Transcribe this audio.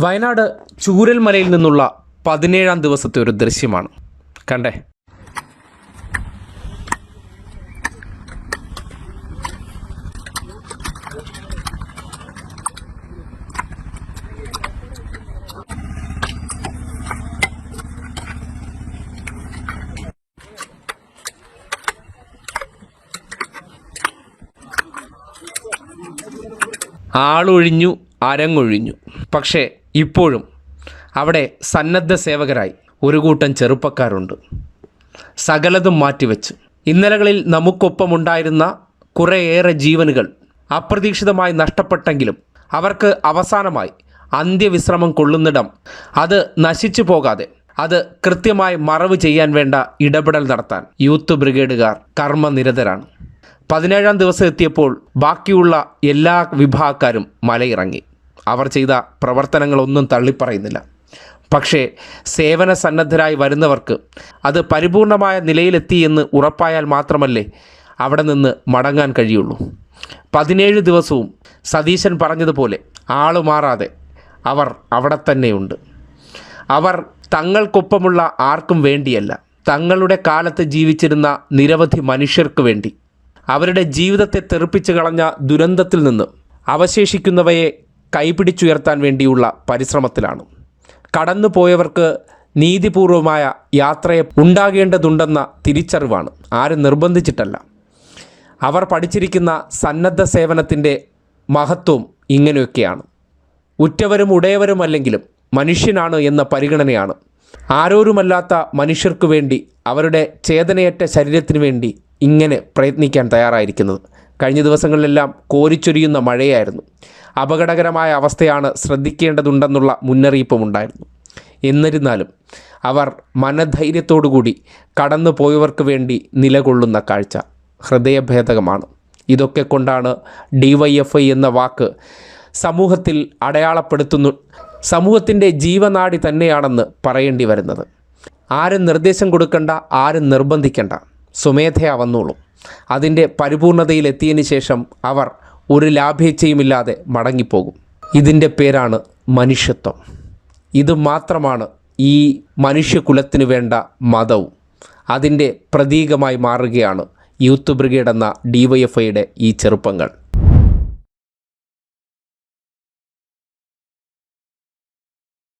വയനാട് ചൂരൽമലയിൽ നിന്നുള്ള പതിനേഴാം ദിവസത്തെ ഒരു ദൃശ്യമാണ്. കണ്ടേ? ആളൊഴിഞ്ഞു അരങ്ങൊഴിഞ്ഞു. പക്ഷേ ഇപ്പോഴും അവിടെ സന്നദ്ധ സേവകരായി ഒരു കൂട്ടം ചെറുപ്പക്കാരുണ്ട്. സകലതും മാറ്റിവെച്ച്. ഇന്നലകളിൽ നമുക്കൊപ്പമുണ്ടായിരുന്ന കുറേയേറെ ജീവനുകൾ അപ്രതീക്ഷിതമായി നഷ്ടപ്പെട്ടെങ്കിലും അവർക്ക് അവസാനമായി അന്ത്യവിശ്രമം കൊള്ളുന്നിടം അത് നശിച്ചു പോകാതെ അത് കൃത്യമായി മറവ് ചെയ്യാൻ വേണ്ട ഇടപെടൽ നടത്താൻ യൂത്ത് ബ്രിഗേഡുകാർ കർമ്മനിരതരാണ്. പതിനേഴാം ദിവസം എത്തിയപ്പോൾ ബാക്കിയുള്ള എല്ലാ വിഭാഗക്കാരും മലയിറങ്ങി. അവർ ചെയ്ത പ്രവർത്തനങ്ങളൊന്നും തള്ളിപ്പറയുന്നില്ല. പക്ഷേ സേവന സന്നദ്ധരായി വരുന്നവർക്ക് അത് പരിപൂർണമായ നിലയിലെത്തി എന്ന് ഉറപ്പായാൽ മാത്രമല്ലേ അവിടെ നിന്ന് മടങ്ങാൻ കഴിയുള്ളൂ. പതിനേഴ് ദിവസവും സതീശൻ പറഞ്ഞതുപോലെ ആൾ മാറാതെ അവർ അവിടെ തന്നെയുണ്ട്. അവർ തങ്ങൾക്കൊപ്പമുള്ള ആർക്കും വേണ്ടിയല്ല. തങ്ങളുടെ കാലത്ത് ജീവിച്ചിരുന്ന നിരവധി മനുഷ്യർക്ക് വേണ്ടി. അവരുടെ ജീവിതത്തെ തെറിപ്പിച്ചു കളഞ്ഞ ദുരന്തത്തിൽ നിന്ന് അവശേഷിക്കുന്നവയെ കൈപിടിച്ചുയർത്താൻ വേണ്ടിയുള്ള പരിശ്രമത്തിലാണ്. കടന്നുപോയവർക്ക് നീതിപൂർവമായ യാത്രയെ ഉണ്ടാകേണ്ടതുണ്ടെന്ന തിരിച്ചറിവാണ്. ആരും നിർബന്ധിച്ചിട്ടല്ല. അവർ പഠിച്ചിരിക്കുന്ന സന്നദ്ധ സേവനത്തിന്റെ മഹത്വം ഇങ്ങനെയൊക്കെയാണ്. ഉറ്റവരും ഉടയവരും അല്ലെങ്കിലും മനുഷ്യനാണ് എന്ന പരിഗണനയാണ്. ആരോരുമല്ലാത്ത മനുഷ്യർക്ക് വേണ്ടി അവരുടെ ചേതനയേറ്റ ശരീരത്തിനു വേണ്ടി ഇങ്ങനെ പ്രയത്നിക്കാൻ തയ്യാറായിരിക്കുന്നത്. കഴിഞ്ഞ ദിവസങ്ങളിലെല്ലാം കോരിച്ചൊരിയുന്ന മഴയായിരുന്നു. അപകടകരമായ അവസ്ഥയാണ് ശ്രദ്ധിക്കേണ്ടതുണ്ടെന്നുള്ള മുന്നറിയിപ്പും ഉണ്ടായിരുന്നു എന്നിരുന്നാലും അവർ മനധൈര്യത്തോടുകൂടി കടന്നു പോയവർക്ക് വേണ്ടി നിലകൊള്ളുന്ന കാഴ്ച ഹൃദയഭേദകമാണ്. ഇതൊക്കെ കൊണ്ടാണ് ഡി വൈ എഫ് ഐ എന്ന വാക്ക് സമൂഹത്തിൽ അടയാളപ്പെടുത്തുന്നു സമൂഹത്തിന്റെ ജീവനാടി തന്നെയാണെന്ന് പറയേണ്ടി വരുന്നത്. ആരും നിർദ്ദേശം കൊടുക്കണ്ട ആരും നിർബന്ധിക്കണ്ട. സ്വമേധയാ വന്നോളും അതിന്റെ പരിപൂർണതയിലെത്തിയതിന് ശേഷം അവർ ഒരു ലാഭേച്ഛയുമില്ലാതെ മടങ്ങിപ്പോകും. ഇതിന്റെ പേരാണ് മനുഷ്യത്വം. ഇത് മാത്രമാണ് ഈ മനുഷ്യകുലത്തിന് വേണ്ട മതവും. അതിന്റെ പ്രതീകമായി മാറുകയാണ് യൂത്ത് ബ്രിഗേഡ് എന്ന ഡി വൈ എഫ് ഐയുടെ ഈ ചെറുപ്പങ്ങൾ.